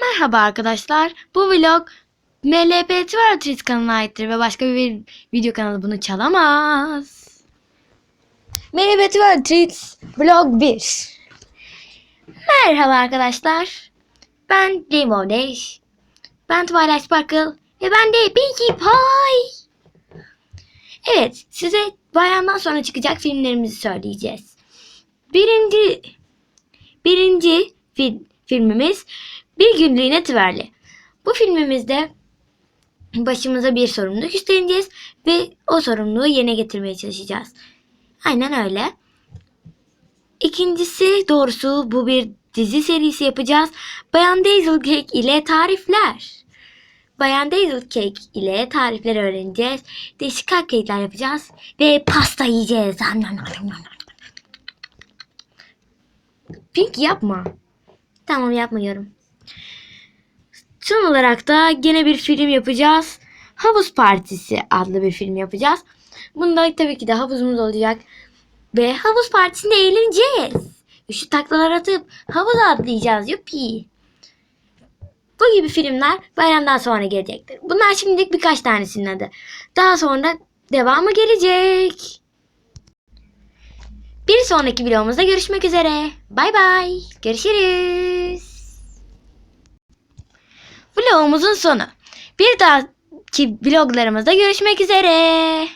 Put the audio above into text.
Merhaba arkadaşlar. Bu vlog MLP Twitter kanalına aittir ve başka bir video kanalı bunu çalamaz. MLP Twitter vlog 1. Merhaba arkadaşlar. Ben of Days. Ben Twilight Sparkle ve ben de Pinkie Pie. Evet, size bayandan sonra çıkacak filmlerimizi söyleyeceğiz. Birinci birinci fil- filmimiz Bir Günlüğüne Tüverli. Bu filmimizde başımıza bir sorumluluk üstleneceğiz ve o sorumluluğu yerine getirmeye çalışacağız. Aynen öyle. İkincisi doğrusu bu bir dizi serisi yapacağız. Bayan Daisy Cake ile tarifler. Bayan Daisy Cake ile tarifler öğreneceğiz. Değişik cupcake'ler yapacağız. Ve pasta yiyeceğiz. Pink yapma. Tamam yapmıyorum. Son olarak da gene bir film yapacağız. Havuz Partisi adlı bir film yapacağız. Bunda tabii ki de havuzumuz olacak. Ve havuz partisinde eğleneceğiz. Şu taklalar atıp havuza atlayacağız. Yuppi. Bu gibi filmler bayramdan sonra gelecektir. Bunlar şimdilik birkaç tanesinin adı. Daha sonra devamı gelecek. Bir sonraki videomuzda görüşmek üzere. Bay bay. Görüşürüz. Vlogumuzun sonu. Bir dahaki vloglarımızda görüşmek üzere.